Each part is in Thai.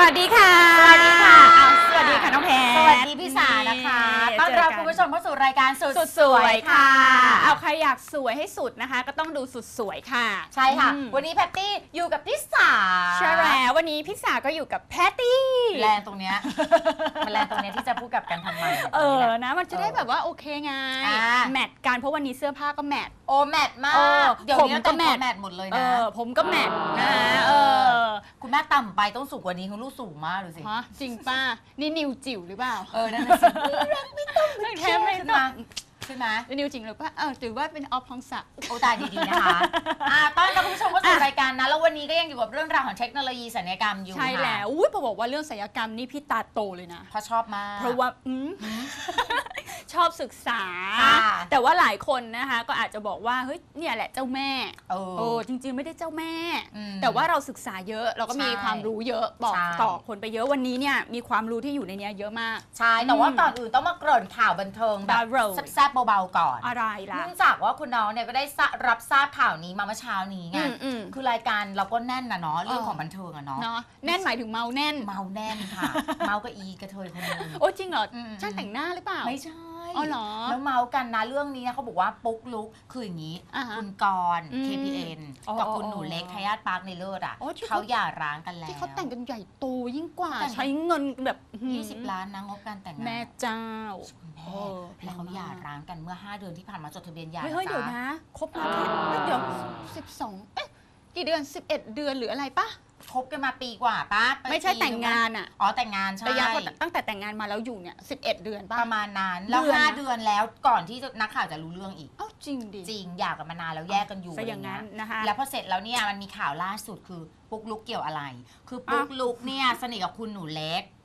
วัสดีค่ะ สวัสดีค่ะอ้าวสวัสดีค่ะน้องแพรสวัสดีพี่สานะคะนี่ต้อนรับเจคุณผู้ชมเข้า สู่รายการสุดสุดสวยค่ะ เอาใครอยากสวยให้สุดนะคะ ก็ต้องดูสุดสวยค่ะ ใช่ค่ะอืมวันนี้แพตตี้อยู่กับพี่สาใช่แล้ววันนี้พี่สาก็อยู่กับแพตตี้แรงตรงเนี้ยมันแรงตรงเนี้ยที่จะพูดกับกันทำไมเออแบบนี้แหละนะ มันจะได้แบบว่าโอเคไงอ่าแมทกันเพราะวันนี้เสื้อผ้าก็แมทโอ้แมทมาเออกเดี๋ยวนี้ผมเราก็แต่งตัวแมทแมทหมดเลยเอนะอผมก็แมทนะเอเอออคุณแม่ต่ำไปต้องสูงกว่านี้คุณลูกสูงมากดูสิฮะจริงป่ะนี่นิวจิ๋วหรือเปล่าเออนั่นน่ะสิแค่ไม่ใช่ต้ไหมอง ใช่ไหมนิวจริงหรือเปล่าเออถือว่าเป็นออฟพองศักดิ์ โอ้ตายดีๆนะคะอ่าต้อนรับคุณผู้ชมเข้าสู่อะรายการนะ แล้ววันนี้ก็ยังอยู่กับเรื่องราวของเทคโนโลยีสัญญกรรมอยู่ใช่ค่ะแล้วอุ้ยพอบอกว่าเรื่องศัลยกรรมนี่พี่ตาโตเลยนะ เพราะชอบมาก เพราะว่าอืมชอบศึกษา ค่ะแต่ว่าหลายคนนะคะ ก็อาจจะบอกว่าเฮ้ยเนี่ยแหละเจ้าแม่เออโอ้จริง ๆ ไม่ได้เจ้าแม่ อืมแต่ว่าเราศึกษาเยอะเราก็มีใช่ความรู้เยอะบอกใช่ ต่อคนไปเยอะวันนี้เนี่ยมีความรู้ที่อยู่ในเนี้ยเยอะมาก ใช่แต่ว่าอืมก่อนอื่นต้องมาเกริ่นข่าวบันเทิงแบบ Barrow แซ่บๆเบาๆก่อนอะไรล่ะเนื่องจากว่าคุณน้องเนี่ยก็ได้ทราบรับทราบข่าวนี้มาเมื่อเช้านี้ไงอืมอืมคือรายการเราก็แน่นนะเนาะเรื่องเออของบันเทิงอะเนาะเนาะแน่นหมายถึงเมาแน่นเมาแน่นค่ะ เมาก็อีกระเทยคนหนึงโอ้จริงเหรออืมช่างแต่งหน้าหรือเปล่าไม่ใช่ อ๋อเหรอ แล้วเมากันนะเรื่องนี้นะเขาบอกว่าปุ๊กลุกคืออย่างนี้ อ่าฮะคุณกรณ์ อืม KPN อ๋อกับอ๋อคุณหนูเล็กอ๋อทายาทปาร์คในเลิศอะอ๋อที่เขา เขาหย่าร้างกันแล้ว ที่เขาแต่งกันใหญ่โตยิ่งกว่าแต่ง ใช้เงินแบบอื้อหือ20 ล้านนะงบการแต่งงานแม่เจ้า คุณแม่โอ้แพงแล้วเขามากหย่าร้างกันเมื่อ 5 เดือนที่ผ่านมาจดทะเบียนหย่าเฮ้ยเฮ้ยนะเดี๋ยวจ๊ะนะครบมาแค่เอ้ยเดี๋ยวสิบสองเอ๊ะกี่เดือน 11 เดือนหรืออะไรปะ คบกันมาปีกว่าป้าไม่ใช่ปีแต่งงานอะอ๋อแต่งงานใช่ระยะตั้งแต่แต่งงานมาแล้วอยู่เนี่ย11 เดือนปะประมาณนั้นแล้วเดือนนะห้าเดือนแล้วก่อนที่จะนักข่าวจะรู้เรื่องอีกเอ้าจริงดิจริงหย่ากันมานานแล้วแยกกันอยู่ซะอย่างนั้นะไรเนะคะแล้วพอเสร็จแล้วเนี่ยมันมีข่าวล่าสุดคือปุ๊กลุกเกี่ยวอะไร คือปุ๊กลุกเนี่ยสนิทกับคุณหนูเล็กม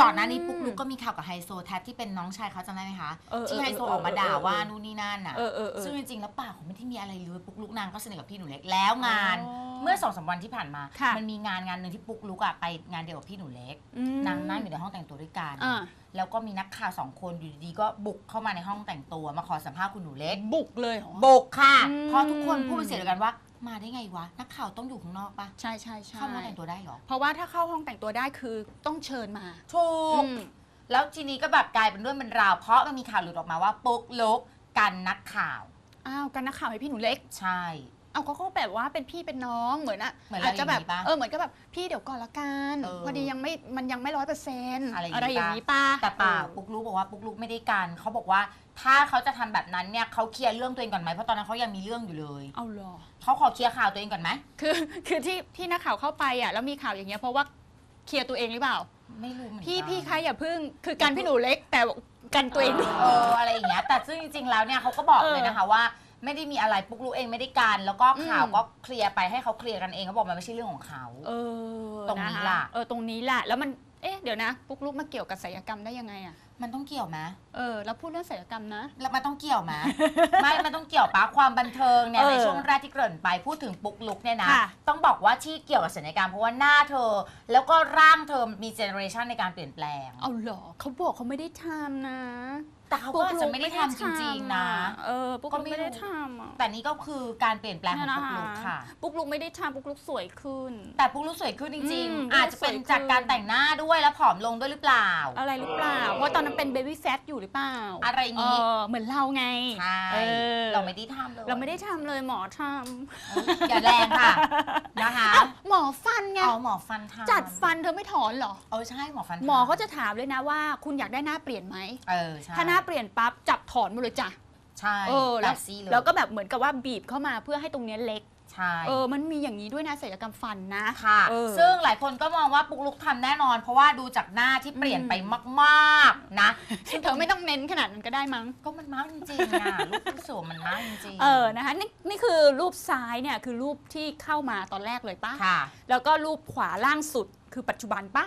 ก่อนหน้านี้ปุ๊กลุกก็มีข่าวกับไฮโซแท็บที่เป็นน้องชายเขาจำได้ไหมคะเออเออที่ไฮโซเออเออออกมาด่าเออเออว่านู่นนี่นั่นน่ะเออเออเออซึ่งจริงๆแล้วป่าเขาไม่ได้มีอะไรเลยปุ๊กลุกนางก็สนิทกับพี่หนูเล็กแล้วงานอ๋อเมื่อสองสามวันที่ผ่านมาค่ะมันมีงานงานหนึ่งที่ปุ๊กลุกอะไปงานเดียวกับพี่หนูเล็กอืมนางนั่งอยู่ในห้องแต่งตัวด้วยกันอะแล้วก็มีนักข่าวสองคนอยู่ดีๆก็บุกเข้ามาในห้องแต่งตัวมาขอสัมภาษณ์คุณหนูเล็ก บุกเลยเหรอบุกค่ะอืมเพราะทุกคนพูดเป็นเสียงเดียวกันว่า มาได้ไงวะ นักข่าวต้องอยู่ข้างนอกปะใช่ใช่ใช่เข้ามาแต่งตัวได้เหรอ เพราะว่าถ้าเข้าห้องแต่งตัวได้คือต้องเชิญมาถูก อืม แล้วทีนี้ก็แบบกลายเป็นเรื่องเป็นราว เพราะมันมีข่าวหลุดออกมาว่าปุ๊กลุกกันนักข่าว อ้าวกันนักข่าวให้พี่หนูเล็ก ใช่ เอาเขาก็แบบว่าเป็นพี่เป็นน้องเหมือนอะเหมือนอาจจะแบบเราอย่างนี้ปะเออเหมือนกับแบบพี่เดี๋ยวก่อนละกันเออพอดียังไม่มันยังไม่ร้อยเปอร์เซ็นต์อะไรอย่างนี้อะไรอย่างนี้ปะ แต่เปล่าเออปุ๊กลุกบอกว่าปุ๊กลุกไม่ได้กัน เขาบอกว่า ถ้าเขาจะทำแบบนั้นเนี่ยเขาเคลียร์เรื่องตัวเองก่อนไหมเพราะตอนนั้นเขายังมีเรื่องอยู่เลยเอาเหรอ เขาขอเคลียร์ข่าวตัวเองก่อนไหมคือคือที่ที่นักข่าวเข้าไปอะแล้วมีข่าวอย่างเงี้ยเพราะว่าเคลียร์ตัวเองหรือเปล่า ไม่รู้เหมือนกัน พี่พี่คะอย่าพึ่งคือกันพี่หนูเล็กแต่กันตัวเองเอออะไรอย่างเงี้ยแต่ซึ่งจริงๆแล้วเนี่ยเขาก็บอกเออเลยนะคะว่า ไม่ได้มีอะไรปุ๊กลุกเองไม่ได้การ แล้วก็อืมข่าวก็เคลียร์ไปให้เขาเคลียร์กันเองเขาบอกมันไม่ใช่เรื่องของเขา เออตรงนี้คล่ะ เออตรงนี้แหละแล้วมันเอ๊ะเดี๋ยวนะปุ๊กลุกมาเกี่ยวกับศัลยกรรมได้ยังไงอะมันต้องเกี่ยวไหมเออแล้วพูดเรื่องศัลยกรรมนะ แล้วมันต้องเกี่ยวไหม ไม่ มันต้องเกี่ยวปะความบันเทิงเนี่ยเออในช่วงแรกที่เกริ่นไปพูดถึงปุ๊กลุกเนี่ยนะ ค่ะต้องบอกว่าที่เกี่ยวกับศัลยกรรมเพราะว่าหน้าเธอ แล้วก็ร่างเธอมีเจเนอเรชันในการเปลี่ยนแปลง เอาเหรอเขาบอกเขาไม่ได้ทำนะ แต่เขาก็อาจจะไม่ได้ทำจริงๆนะ เออปุ๊กก็ลุกไม่ไม่ได้รู้ทำอะแต่นี่ก็คือการเปลี่ยนแปลงของเนี่ยปุ๊กลุกค่ะ ปุ๊กลุกไม่ได้ทำปุ๊กลุกสวยขึ้น แต่ปุ๊กลุกสวยขึ้นจริง อืม ๆ อาจจะเป็นสวยขึ้นจากการแต่งหน้าด้วยแล้วผอมลงด้วยหรือเปล่า อะไรหรือเปล่า เพราะตอนนั้นเป็นเบบี้แฟตอยู่หรือเปล่าอะไรอย่างงี้ เออเหมือนเราไงใช่เออเราไม่ได้ทำเลยเราไม่ได้ทำเลยหมอทเอออย่าแรงค่ะนะคะำอ้าวหมอฟันไง เอาหมอฟันทำจัดฟันเธอไม่ถอนเหรอ เออใช่หมอฟันทำหมอก็จะถามเลยนะว่า คุณอยากได้หน้าเปลี่ยนไหม เออใช่ถ้าหน้าเปลี่ยนปั๊บจับถอนหมดเลยจ้ะใช่เออแบแล้วบซี่เลยแล้วก็แบบเหมือนกับว่าบีบเข้ามาเพื่อให้ตรงเนี้ยเล็กใช่เออมันมีอย่างนี้ด้วยนะศัลยกรรมฟันนะค่ะเออซึ่งหลายคนก็มองว่าปุ๊กลุกทำแน่นอน เพราะว่าดูจากหน้าที่เปลี่ยนไปมากๆนะซึ่งเธอไม่ต้องเน้นขนาดนั้นก็ได้มั้ง ก็มันมากจริงๆอะลูกผู้สวมมันมากจริงๆเออนะคะนี่นี่คือรูปซ้ายเนี่ยคือรูปที่เข้ามาตอนแรกเลยปะค่ะแล้วก็รูปขวาล่างสุดคือปัจจุบันปะ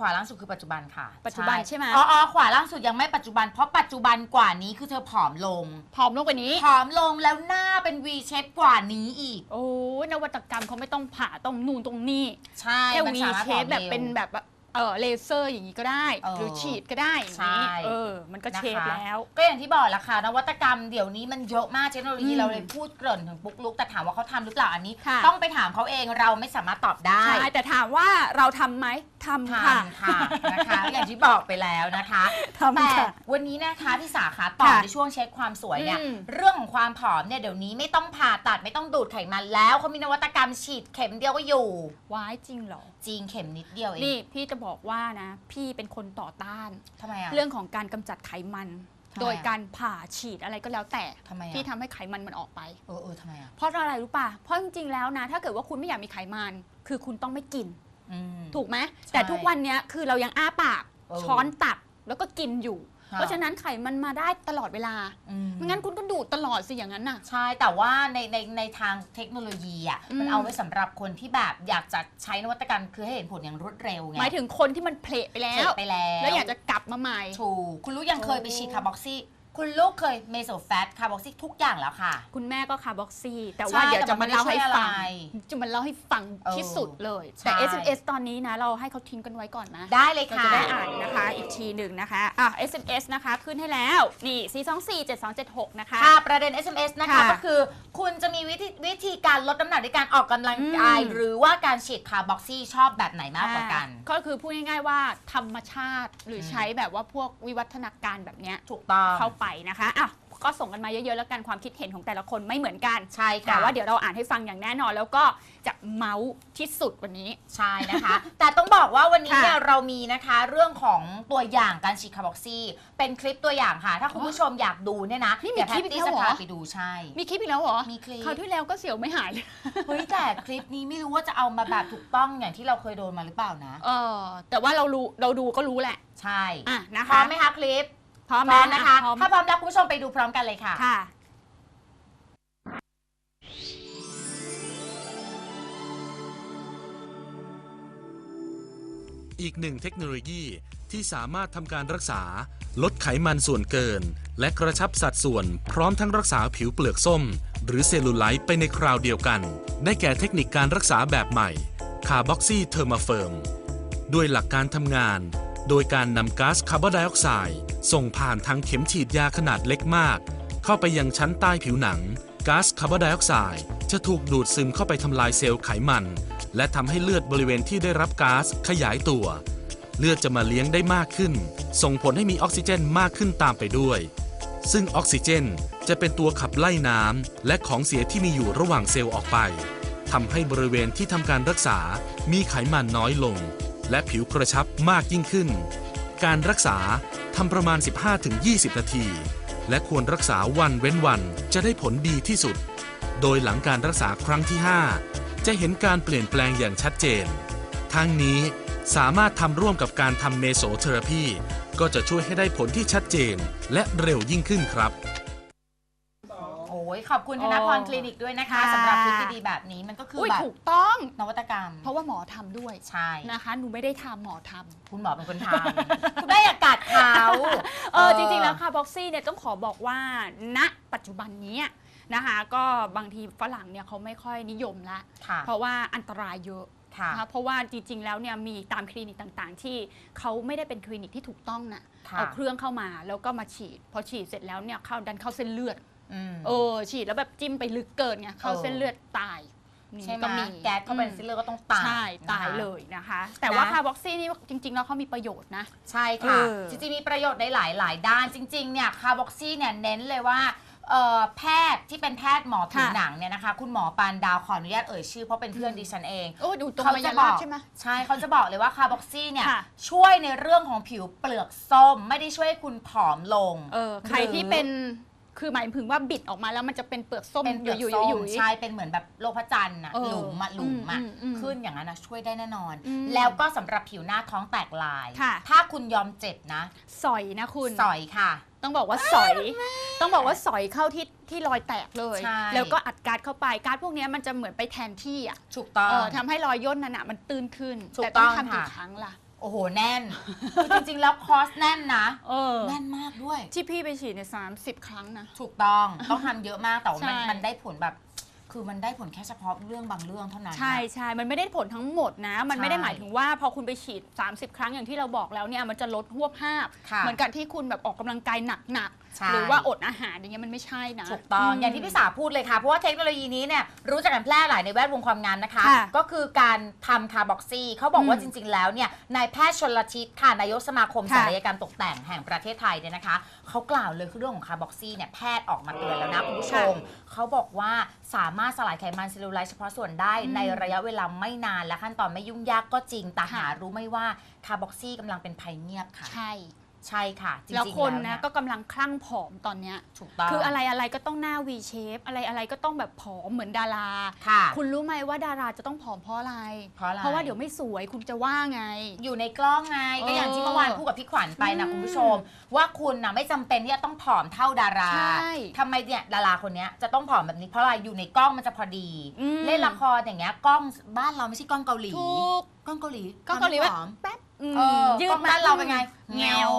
ขวาล่างสุดคือปัจจุบันค่ะปัจจุบันใช่ไหม อ๋ออ๋อขวาล่างสุดยังไม่ปัจจุบัน เพราะปัจจุบันกว่านี้คือเธอผอมลง ผอมลงกว่านี้ ผอมลงแล้วหน้าเป็น V shape กว่านี้อีก โอ้ยนวัตกรรมเขาไม่ต้องผ่าต้องนูนตรงนี้ใช่แค่ มันวีสามารถเชผอฟมแบบร็วเป็นแบบ เออเลเซอร์อย่างนี้ก็ได้ เออหรือฉีดก็ได้อย่างนี้ใช่ เออ มันก็เชฟนะคะแล้ว ก็อย่างที่บอกแหละค่ะนวัตกรรมเดี๋ยวนี้มันเยอะมากเทคโนโลยีอืมเราเลยพูดเกริ่นถึงปุ๊กลุกแต่ถามว่าเขาทำหรือเปล่าอันนี้ ค่ะ ต้องไปถามเขาเองเราไม่สามารถตอบได้ใช่แต่ถามว่าเราทำไหมทำทค่ะำค่ะนะคะอย่างที่บอกไปแล้วนะคะทำแต่ค่ะวันนี้นะคะพี่สาขาต่อค่ะในช่วงเช็คความสวยเนี่ยอืม เรื่องของความผอมเนี่ยเดี๋ยวนี้ไม่ต้องผ่าตัดไม่ต้องดูดไขมันแล้วเขามีนวัตกรรมฉีดเข็มเดียวก็อยู่ ว้ายจริงเหรอ จริงเข็มนิดเดียวเอง นี่พี่จะบอกว่านะพี่เป็นคนต่อต้าน ทำไมอะเรื่องของการกำจัดไขมัน ทำไมอะโดยการผ่าฉีดอะไรก็แล้วแต่ทำไมอะ ที่ทำให้ไขมันมันออกไป เออเออทำไมอะเพราะอะไรรู้ป่ะเพราะจริงๆแล้วนะ ถ้าเกิดว่าคุณไม่อยากมีไขมัน คือคุณต้องไม่กิน อืม ถูกไหมใช่แต่ทุกวันเนี้ยคือเรายังอ้าปากเออ ช้อนตักแล้วก็กินอยู่ค่ะ เพราะฉะนั้นไขมันมาได้ตลอดเวลาอืมไม่งั้นคุณก็ดูดตลอดสิอย่างนั้นน่ะ ใช่แต่ว่าในในในทางเทคโนโลยีอะอืมมันเอาไว้สำหรับคนที่แบบอยากจะใช้นวัตกรรมคือให้เห็นผลอย่างรวดเร็วไงหมายถึงคนที่มันเพลไปแล้เสร็วจไปแล้ว แล้วอยากจะกลับมาใหม่ถูกคุณลูกยังเคยไปโอ้ฉีดคาร์บอกซี่ คุณลูกเคยเมโซแฟตคาร์บอกซี่ทุกอย่างแล้วค่ะ คุณแม่ก็คาร์บอกซี่แต่ใช่ว่าเดี๋ยวจะมาเล่าให้ฟังแต่มันไม่ได้ช่วยอะไรจะมาเล่าให้ฟังเออที่สุดเลย แต่ ใช่ SMS ตอนนี้นะ เราให้เขาทิ้งกันไว้ก่อนนะ ได้เลยเราค่ะ จะได้อ่านนะคะ อีกทีหนึ่งนะคะอะ SMS นะคะ ขึ้นให้แล้ว นี่ 424 7276 นะคะ ค่ะประเด็น SMS นะคะ ค่ะก็คือ คุณจะมีวิธีวิธีการลดน้ำหนักด้วยการออกกำลังกาย อืม หรือว่าการฉีดคาร์บอกซี่ชอบแบบไหนมากกว่ากัน อ่ก็คือพูดง่ายๆว่าธรรมชาติหรือมใช้แบบว่าพวกวิวัฒนาการแบบเนี้ยถูกต้อง เข้าไปนะคะอะก็ส่งกันมาเยอะๆแล้วกันความคิดเห็นของแต่ละคนไม่เหมือนกัน ใช่ค่ะ แต่ว่าเดี๋ยวเราอ่านให้ฟังอย่างแน่นอน แล้วก็จะเมาส์ที่สุดวันนี้ ใช่นะคะ แต่ต้องบอกว่าวันนี้ค่ะเนี่ยเรามีนะคะเรื่องของตัวอย่างการฉีดคาร์บอกซี่เป็นคลิปตัวอย่างค่ะ ถ้าคุณผู้ชมอยากดูเนี่ยนะนี่มีเดี๋ยวคลิปแพตตี้อีกแล้วจะเหรอ พาไปดูใช่ มีคลิปอีกแล้วเหรอมีคลิป คราวที่แล้วก็เสียวไม่หายเลยเฮ้ยแต่คลิปนี้ไม่รู้ว่าจะเอามาแบบถูกต้องอย่างที่เราเคยโดนมาหรือเปล่านะ เออแต่ว่าเรารู้เราดูก็รู้แหละใช่อะนะพร้คะอมไหมคะคลิป พร้อมพร้อมนะคะ พร้อม ถ้าพร้อมแล้วคุณผู้ชมไปดูพร้อมกันเลยค่ะ ค่ะ อีกหนึ่งเทคโนโลยีที่สามารถทำการรักษา ลดไขมันส่วนเกิน และกระชับสัดส่วนพร้อมทั้งรักษาผิวเปลือกส้ม หรือเซลลูไลท์ไปในคราวเดียวกัน ได้แก่เทคนิคการรักษาแบบใหม่คาร์บอกซีเทอร์มาเฟิร์ม ด้วยหลักการทำงาน โดยการนำก๊าซคาร์บอนไดออกไซด์ส่งผ่านทางเข็มฉีดยาขนาดเล็กมาก เข้าไปยังชั้นใต้ผิวหนังก๊าซคาร์บอนไดออกไซด์จะถูกดูดซึมเข้าไปทำลายเซลล์ไขมัน และทำให้เลือดบริเวณที่ได้รับก๊าซขยายตัว เลือดจะมาเลี้ยงได้มากขึ้น ส่งผลให้มีออกซิเจนมากขึ้นตามไปด้วย ซึ่งออกซิเจนจะเป็นตัวขับไล่น้ำและของเสียที่มีอยู่ระหว่างเซลล์ออกไปทำให้บริเวณที่ทำการรักษามีไขมันน้อยลง และผิวกระชับมากยิ่งขึ้น การรักษาทำประมาณ 15-20 นาที และควรรักษาวันเว้นวันจะได้ผลดีที่สุด โดยหลังการรักษาครั้งที่ 5 จะเห็นการเปลี่ยนแปลงอย่างชัดเจน ทั้งนี้สามารถทำร่วมกับการทำเมโสเทอราพีก็จะช่วยให้ได้ผลที่ชัดเจนและเร็วยิ่งขึ้นครับ ยขอบคุณธนพรคลินิกด้วยนะคะค่ะ สำหรับคลิปดีๆแบบนี้มันก็คืออุ้ยแบบถูกต้อง นวัตกรรมเพราะว่าหมอทำด้วยใช่นะคะ หนูไม่ได้ทำหมอทำ คุณหมอเป็นคนทำคุณแม่อย่ากัดเขาเออจริงๆแล้วค่ะบ็อกซี่เนี่ยต้องขอบอกว่าณปัจจุบันนี้นะคะก็บางทีฝรั่งเนี่ยเขาไม่ค่อยนิยมละ ค่ะเพราะว่าอันตรายเยอะค่ะ นะคะเพราะว่าจริงๆแล้วเนี่ยมีตามคลินิกต่างๆ ที่เขาไม่ได้เป็นคลินิกที่ถูกต้องน่ะค่ะ เอาเครื่องเข้ามาแล้วก็มาฉีด พอฉีดเสร็จแล้วเนี่ยเข้าดันเข้าเส้นเลือดอืม เออฉีดแล้วแบบจิ้มไปลึกเกินไงเข้าเออเส้นเลือดตายนี่ใช่ไหมก็มีแก๊สเข้าไปในเส้นเลือดก็ต้องตายใช่นะคะตายเลยนะคะ แต่ว่านะคาร์บ็อกซี่นี่จริงๆแล้วเขามีประโยชน์นะ ใช่ค่ะเออจริงๆมีประโยชน์ในหลายหลายๆ ด้านจริงๆเนี่ยคาร์บอกซี่เนี่ยเน้นเลยว่าเอ่อแพทย์ที่เป็นแพทย์หมอผิวค่ะหนังเนี่ยนะคะ คุณหมอปานดาวขออนุญาตเอ่ยชื่อเพราะเป็นเพื่อนดิฉันเองโอ้ดูตรงเขามายาจะบลาอกใช่ไหมใช่เขาจะบอกเลยว่าคาร์บอกซี่เนี่ยค่ะช่วยในเรื่องของผิวเปลือกส้ม ไม่ได้ช่วยให้คุณผอมลงเออใครที่เป็น คือหมายถึงว่าบิดออกมาแล้วมันจะเป็นเปลือกส้มเป็นเปลือกอยู่ๆส้มอยู่ๆใช่เป็นเหมือนแบบโลกพระจันทร์อะเออหลุมอะหลุมอะอืมอืมขึ้นอย่างนั้นนะช่วยได้แน่นอน อืมแล้วก็สำหรับผิวหน้าท้องแตกลาย ค่ะ ถ้าคุณยอมเจ็บนะ สอยนะคุณ สอยค่ะ ต้องบอกว่าสอย ต้องบอกว่าสอยเข้าที่ที่รอยแตกเลย ใช่ แล้วก็อัดการ์ดเข้าไปการ์ดพวกเนี้ยมันจะเหมือนไปแทนที่อะถูกต้อง เออทำให้รอยย่นนั่นน่ะมันตื้นขึ้น ถูกแต่ต้องต้องทำกี่ค่ะครั้งล่ะ โอ้โห แน่นคือจริง ๆ แล้วคอร์สแน่นนะ เออ แน่นมากด้วย ที่พี่ไปฉีดในสามสิบครั้งนะ ถูกต้อง ต้องทำเยอะมากแต่ว่ามันใช่ มันได้ผลแบบ คือมันได้ผลแค่เฉพาะเรื่องบางเรื่องเท่านั้น ใช่นะใช่ มันไม่ได้ผลทั้งหมดนะ มันไม่ได้ใช่หมายถึงว่าพอคุณไปฉีด 30 ครั้งอย่างที่เราบอกแล้วเนี่ยมันจะลดหวบภาพค่ะเหมือนกับที่คุณแบบออกกำลังกายหนักใช่ ๆหรือว่าอดอาหารอย่างเงี้ยมันไม่ใช่นะ ถูกต้องมอย่างที่พี่สาพูดเลยค่ะ เพราะว่าเทคโนโลยีนี้เนี่ยรู้จักกันแพร่หลายในแวดวงความงามนะคะ ค่ะก็คือการทำคาร์บ็อกซี่เขาบอกว่าอืจมริง ๆ แล้วเนี่ยนายแพทย์ชนละทิศค่ะนายกสมาคมค่ะศัลยกรรมตกแต่งแห่งประเทศไทยเนี่ยนะคะเขากล่าวเลยคือเรื่องของคาร์บ็อกซี่เนี่ยแพทย์ออกมาเตือนแล้วนะคุณผู้ชมเขาบอกว่าสามารถสลายไขมันเซลลูไลท์เฉพาะส่วนได้อืมในระยะเวลาไม่นานและขั้นตอนไม่ยุ่งยากก็จริงแต่ค่ะหารู้ไหม่ว่าคาร์บ็อกซี่กำลังเป็นภัยเงียบค่ะ ใช่ ใช่ค่ะ จริงๆแล้วคนเยนะก็กำลังคลั่งผอมตอนเนี้ย ถูกต้อง คืออะไรอะไรก็ต้องหน้า V shape อะไรอะไรก็ต้องแบบผอมเหมือนดาราค่ะคุณรู้ไหมว่าดาราจะต้องผอมเพราะอะไร เพราะอะไร เพราะว่าเดี๋ยวไม่สวยคุณจะว่าไง อยู่ในกล้องไงก็อย่างที่เมื่อวานพูดกับพี่ขวัญไปนะอืมคุณผู้ชม ว่าคุณนะไม่จำเป็นที่จะต้องผอมเท่าดาราใช่ทำไมเนี่ยดาราคนเนี้ยจะต้องผอมแบบนี้เพราะอะไรอยู่ในกล้องมันจะพอดี อืม เล่นละครอย่างเงี้ยกล้องบ้านเราไม่ใช่กล้องเกาหลีถูกกล้องเกาหลีก็เกาหลีทำให้ว่าผอม แป๊บอื มเออยืกล้ดองบ้านเราเป็นไงแงว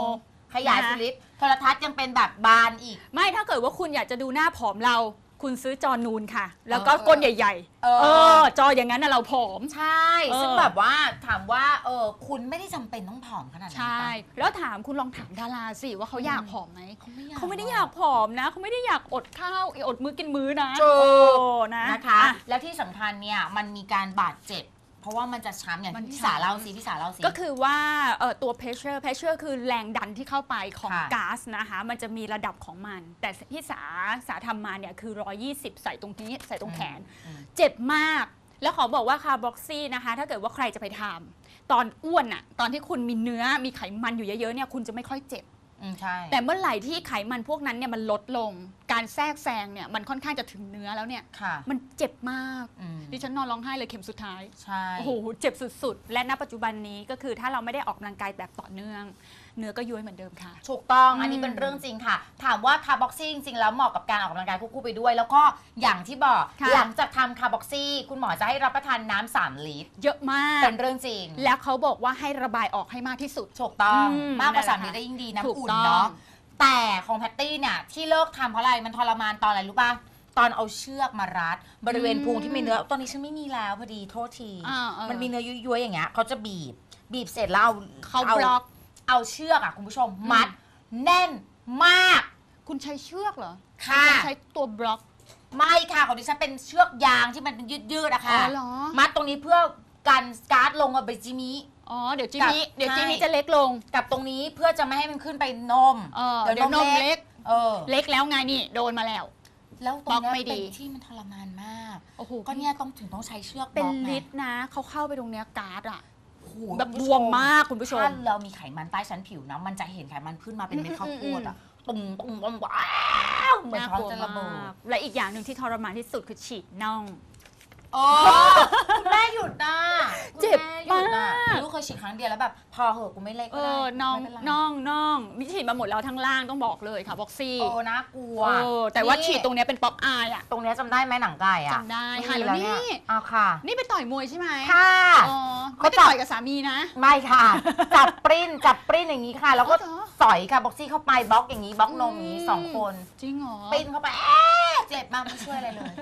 ขยายนะ สลิปโทรทัศน์ยังเป็นแบบบานอีก ไม่ถ้าเกิดว่าคุณอยากจะดูหน้าผอมเรา คุณซื้อจอนูนค่ะ แล้วก็เออก้นใหญ่เอๆอเออจออย่างนั้นน่ะเราผอม ใช่ เออ ซึ่งแบบว่าถามว่าเออคุณไม่ได้จำเป็นต้องผอมขนาดนั้นใช่ ปะแล้วถามคุณลองถามดาราสิว่าเขาอยากผอมไหมเขาไม่อยาก เขาไม่ได้อยากผอมนะเขาไม่ได้อยากอดข้าวอดมื้อกินมื้อนะถูก โอ้นะนะคะ อ่แล้วที่สำคัญเนี่ยมันมีการบาดเจ็บ เพราะว่ามันจะช้ำอย่างมันที่พี่ช้ำสาเล่าสิพี่สาเล่าสิ ก็คือว่าเอ่อตัว pressure pressure คือแรงดันที่เข้าไปของค่ะก๊าซนะคะ มันจะมีระดับของมัน แต่ที่สาสาทำมาเนี่ยคือ 120 ใส่ตรงนี้ใส่ตรงแขน อืม เจ็บมาก แล้วขอบอกว่าคาร์บ็อกซี่นะคะ ถ้าเกิดว่าใครจะไปทำตอนอ้วนอะตอนที่คุณมีเนื้อมีไขมันอยู่เยอะๆเนี่ยคุณจะไม่ค่อยเจ็บ อืมใช่ แต่เมื่อไหร่ที่ไขมันพวกนั้นเนี่ยมันลดลง การแทรกแซงเนี่ยมันค่อนข้างจะถึงเนื้อแล้วเนี่ย ค่ะ มันเจ็บมาก อืม ดิฉันนอนร้องไห้เลยเข็มสุดท้าย ใช่ โอ้โห เจ็บสุดๆ และณปัจจุบันนี้ก็คือถ้าเราไม่ได้ออกกำลังกายแบบต่อเนื่อง เนื้อก็ย้วยเหมือนเดิมค่ะ ถูกต้องอืมอันนี้เป็นเรื่องจริงค่ะ ถามว่าคาร์บ็อกซี่จริงๆ แล้วเหมาะกับการออกกำลังกายควบคู่ไปด้วย แล้วก็อย่างที่บอก ค่ะ หลังจากทำคาร์บ็อกซี่ คุณหมอจะให้รับประทานน้ำสามลิตร เยอะมาก เป็นเรื่องจริง แล้วเขาบอกว่าให้ระบายออกให้มากที่สุด ถูกต้อง อืมมากกว่านั่สานมแหละลิตรได้ยิ่งดี ถูกน้ำอุ่นต้อง เนาะ แต่ของแพตตี้เนี่ยที่เลิกทำเพราะอะไรมันทรมานตอนอะไรรู้ป่ะตอนเอาเชือกมารัด บริเวณพุงที่มีเนื้อตอนนี้ฉันไม่มีแล้วพอดีโทษที อ่าเออ มันมีเนื้อยุ้ยๆอย่างเงี้ยเขาจะบีบ บีบเสร็จแล้วเอาเขาเอาบล็อก เอาเชือกอะคุณผู้ชมอืมมัด แน่นมาก คุณใช้เชือกเหรอค่ะ ณใช้ตัวบล็อก ไม่ค่ะของดิฉันเป็นเชือกยางที่มันเป็นยืดๆอะอ๋ค่ะอเหรอ มัดตรงนี้เพื่อกันการ์ดลงกับเบจิมิ อ๋อ เดี๋ยวจิกับมี่เดี๋ยวใช่จิมี่จะเล็กลง กับตรงนี้เพื่อจะไม่ให้มันขึ้นไปนมเออเดี๋ยวนมเล็ก เออ เล็กแล้วไงนี่โดนมาแล้ว แล้วตบล็รองกเนี้ยไม่ดี เป็นที่มันทรมานมาก โอ้โหก็เนี่ยต้องถึงต้องใช้เชือกเป็นบล็อกไงลิตรนะ เขาเข้าไปตรงเนี้ยการ์ดอะโอ้โหแบบคุณบผู้วมชมากคุณผู้ชม ถ้าเรามีไขมันใต้ชั้นผิวนะ มันจะเห็นไขมันขึ้นมาเป็นเม็ดข้าวโพดอะตุ่มตุ่มตุ่มว้าวเหมือนน่าท้องกลัวจะระเบิมาดกและอีกอย่างหนึ่งที่ทรมานที่สุดคือฉีดน่อง โอ้คุณแม่หยุดนะเจ็บคุณแม่หยุดนะมากลูกเคยฉีดครั้งเดียวแล้วแบบ พอเหอะกูไม่เล็กเอก็ได้อน้องไม่เป็ไรน่องน่องมิฉีดมาหมดแล้วทั้งล่างต้องบอกเลยค่ะบ็อกซี่โอ้น่ากลัวเออแต่ว่าฉีดตรงเนี้ยเป็นป๊อปอายอะตรงเนี้ยจำได้ไหมหนังไก่อะจำได้ม่หายมีแล้วเยนี่อ้าวค่ะ นี่ไปต่อยมวยใช่ไหมค่ะ อ๋อเขาไม่ได้จับต่อยกับสามีนะ ไม่ค่ะ จับปริ้นจับปริ้นอย่างนี้ค่ะ แล้วก็อ๋อเหรอ สอยค่ะบ็อกซี่เข้าไปบล็อกอย่างนี้บล็อกนมอย่างนี้สองคนจริงเหรอ ปริ้นเข้าไปเอ๊ะ เจ็บมากไม่ช่วยอะไรเลย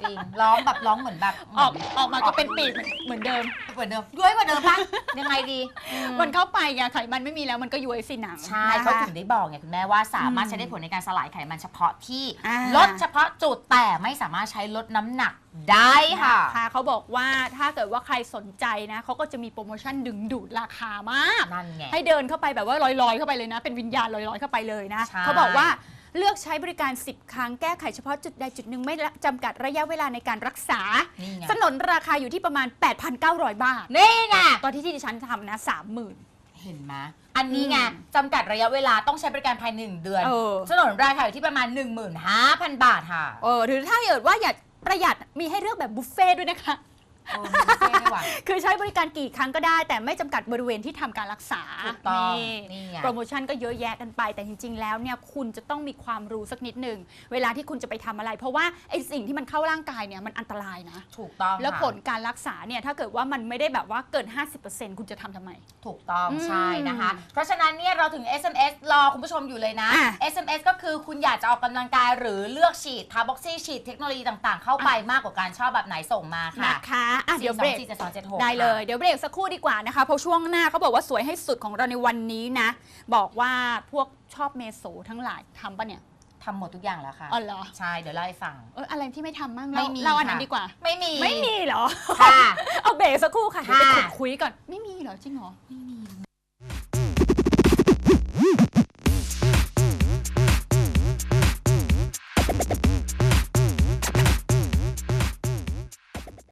จริงร้องแบบร้องเหมือนแบบออกออกมาก็เป็นปีกเหมือนเดิม เหมือนเดิมย้วยกว่าเดิมปะยังไงดีอืมมันเข้าไปไงไขมันไม่มีแล้วมันก็ย้วยสิหนังใช่นะคะเขาถึงได้บอกไงคุณแม่ว่าสามารถอืมใช้ได้ผลในการสลายไขมันเฉพาะที่อ่าลดเฉพาะจุดแต่ไม่สามารถใช้ลดน้ำหนักได้ค่ะค่ะ เขาบอกว่าถ้าเกิดว่าใครสนใจนะเขาก็จะมีโปรโมชั่นดึงดูดราคามากนั่นไงให้เดินเข้าไปแบบว่าลอยๆ เข้าไปเลยนะ เป็นวิญญาณลอยๆ เข้าไปเลยนะใช่เขาบอกว่า เลือกใช้บริการ 10 ครั้งแก้ไขเฉพาะจุดใดจุดหนึ่งไม่จำกัดระยะเวลาในการรักษา นี่ไง สนนราคาอยู่ที่ประมาณ 8,900 บาท นี่ไง ตอนที่ที่ดิฉันทำนะ 30,000 เห็นไหมอันนี้ไงอืมจำกัดระยะเวลาต้องใช้บริการภายในหนึ่งเดือนเออ สนนราคาอยู่ที่ประมาณ 15,000 บาทค่ะ เออหรือถ้าเกิดว่าอยากประหยัดมีให้เลือกแบบบุฟเฟ่ต์ด้วยนะคะ เออ คือใช้บริการกี่ครั้งก็ได้ แต่ไม่จำกัดบริเวณที่ทำการรักษาถูกต้องนี่นี่ไง โปรโมชั่นก็เยอะแยะกันไป แต่จริง ๆ แล้วเนี่ยคุณจะต้องมีความรู้สักนิดหนึ่งเวลาที่คุณจะไปทำอะไร เพราะว่าไอ้สิ่งที่มันเข้าร่างกายเนี่ยมันอันตรายนะ ถูกต้องแล้วค่ะผลการรักษาเนี่ยถ้าเกิดว่ามันไม่ได้แบบว่าเกิน 50%คุณจะทำทำไม ถูกต้องอืมใช่นะคะ เพราะฉะนั้นเนี่ยเราถึง SMS รอคุณผู้ชมอยู่เลยนะ อะ SMS ก็คือคุณอยากจะออกกำลังกายหรือเลือกฉีดทาบ็อกซี่ฉีดเทคโนโลยีต่างๆ เข้าไปมากกว่าการชอบแบบไหนส่งมาค่ะนะคะอะเดี๋ยวเบรก424 7276ได้เลย เดี๋ยวเบรกสักครู่ดีกว่านะคะ เพราะช่วงหน้าเขาบอกว่าสวยให้สุดของเราในวันนี้นะ บอกว่าพวกชอบเมโซทั้งหลายทำปะเนี่ยทำหมดทุกอย่างแล้วค่ะอ๋อเหรอใช่เดี๋ยวเล่าให้ฟังเอออะไรที่ไม่ทำบ้างไม่มีเราอันนั้นค่ะดีกว่า ไม่มีไม่มีเหรอค่ะเอาเบรกสักครู่ค่ะเดี๋ยวไปค่ะขุดคุยก่อนไม่มีเหรอจริงเหรอไม่มี